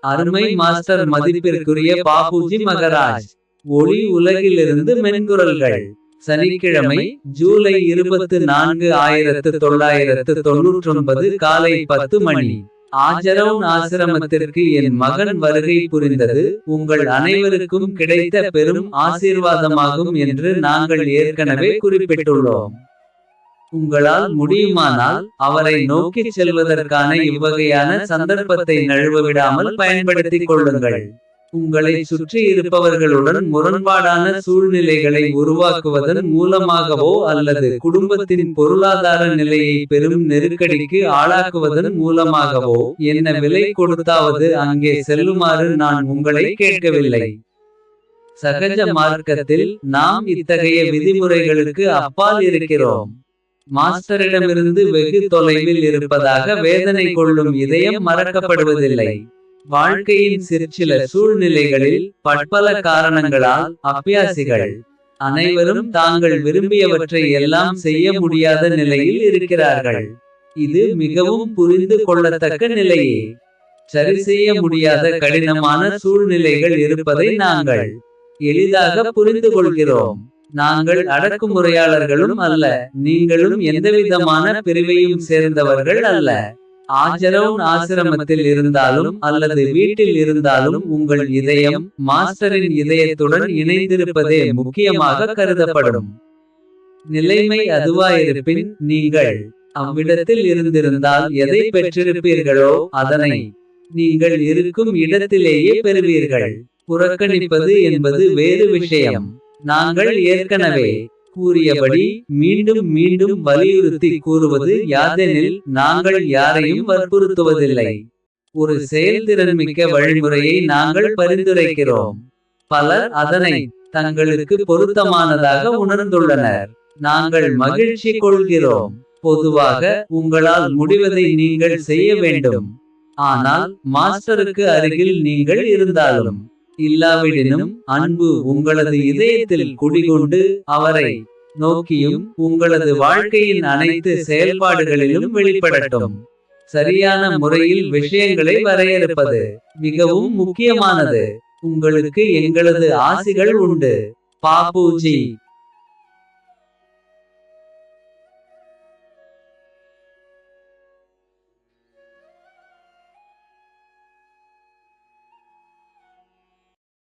அருமை மாஸ்டர் மதிப்பிற்குரிய பாபுஜி மகராஜ். ஒளி உலகிலிருந்து மென்குரல்கள். சனிக்கிழமை ஜூலை இருபத்தி நான்கு ஆயிரத்து தொள்ளாயிரத்து தொன்னூற்றொன்பது காலை பத்து மணி. ஆஜரவுன் ஆசிரமத்திற்கு என் மகன் வருகை புரிந்தது. உங்கள் அனைவருக்கும் கிடைத்த பெரும் ஆசீர்வாதமாகும் என்று நாங்கள் ஏற்கனவே குறிப்பிட்டுள்ளோம். உங்களால் முடியுமானால் அவரை நோக்கிச் செல்வதற்கான இவ்வகையான சந்தர்ப்பத்தை நழுவ விடாமல் பயன்படுத்திக் கொள்ளுங்கள். உங்களை சுற்றி இருப்பவர்களுடன் முரண்பாடான சூழ்நிலைகளை உருவாக்குவதன் மூலமாகவோ அல்லது குடும்பத்தின் பொருளாதார நிலையை பெரும் நெருக்கடிக்கு ஆளாக்குவதன் மூலமாகவோ என்ன விலை கொடுத்தாவது அங்கே செல்லுமாறு நான் உங்களை கேட்கவில்லை. சகஜ மார்க்கத்தில் நாம் இத்தகைய விதிமுறைகளுக்கு அப்பால் இருக்கிறோம். மாஸ்டரிடமிருந்து வெகு தொலைவில் இருப்பதாக வேதனை கொள்ளும் இதயம் மறக்கப்படுவதில்லை. வாழ்க்கையின் சிற்சில சூழ்நிலைகளில் பற்பல காரணங்களால் அபியாசிகள் அனைவரும் தாங்கள் விரும்பியவற்றை எல்லாம் செய்ய முடியாத நிலையில் இருக்கிறார்கள். இது மிகவும் புரிந்து கொள்ளத்தக்க நிலையே. சரி செய்ய முடியாத கடினமான சூழ்நிலைகள் இருப்பதை நாங்கள் எளிதாக புரிந்து கொள்கிறோம். நாங்கள் அடக்குமுறையாளர்களும் அல்ல. நீங்களும் எந்தவிதமான பிரிவையும் சேர்ந்தவர்கள் அல்ல. ஆஜரவுன் ஆசிரமத்தில் இருந்தாலும் அல்லது வீட்டில் இருந்தாலும் உங்கள் இதயம் மாஸ்டரின் இதயத்துடன் இணைந்திருப்பதே முக்கியமாக கருதப்படும். நிலைமை அதுவாயிருப்பின் நீங்கள் அவ்விடத்தில் இருந்திருந்தால் எதை பெற்றிருப்பீர்களோ அதனை நீங்கள் இருக்கும் இடத்திலேயே பெறுவீர்கள். புறக்கணிப்பது என்பது வேறு விஷயம். நாங்கள் ஏற்கனவே கூறியபடி மீண்டும் மீண்டும் வலியுறுத்தி கூறுவது யாதெனில் நாங்கள் யாரையும் வற்புறுத்துவதில்லை. ஒரு செயல்திறன்மிக்க வழிமுறையை நாங்கள் பரிந்துரைக்கிறோம். பலர் அதனை தங்களுக்கு பொருத்தமானதாக உணர்ந்துள்ளனர். நாங்கள் மகிழ்ச்சி கொள்கிறோம். பொதுவாக உங்களால் முடிவதை நீங்கள் செய்ய வேண்டும். ஆனால் மாஸ்டருக்கு அருகில் நீங்கள் இருந்தாலும் இல்லாவிடனும் அன்பு உங்களது இதயத்தில் குடிகொண்டு அவரை நோக்கியும் உங்களது வாழ்க்கையின் அனைத்து செயல்பாடுகளிலும் வெளிப்படட்டும். சரியான முறையில் விஷயங்களை வரையறுப்பது மிகவும் முக்கியமானது. உங்களுக்கு எங்களது ஆசிகள் உண்டு. பாப்பூஜி.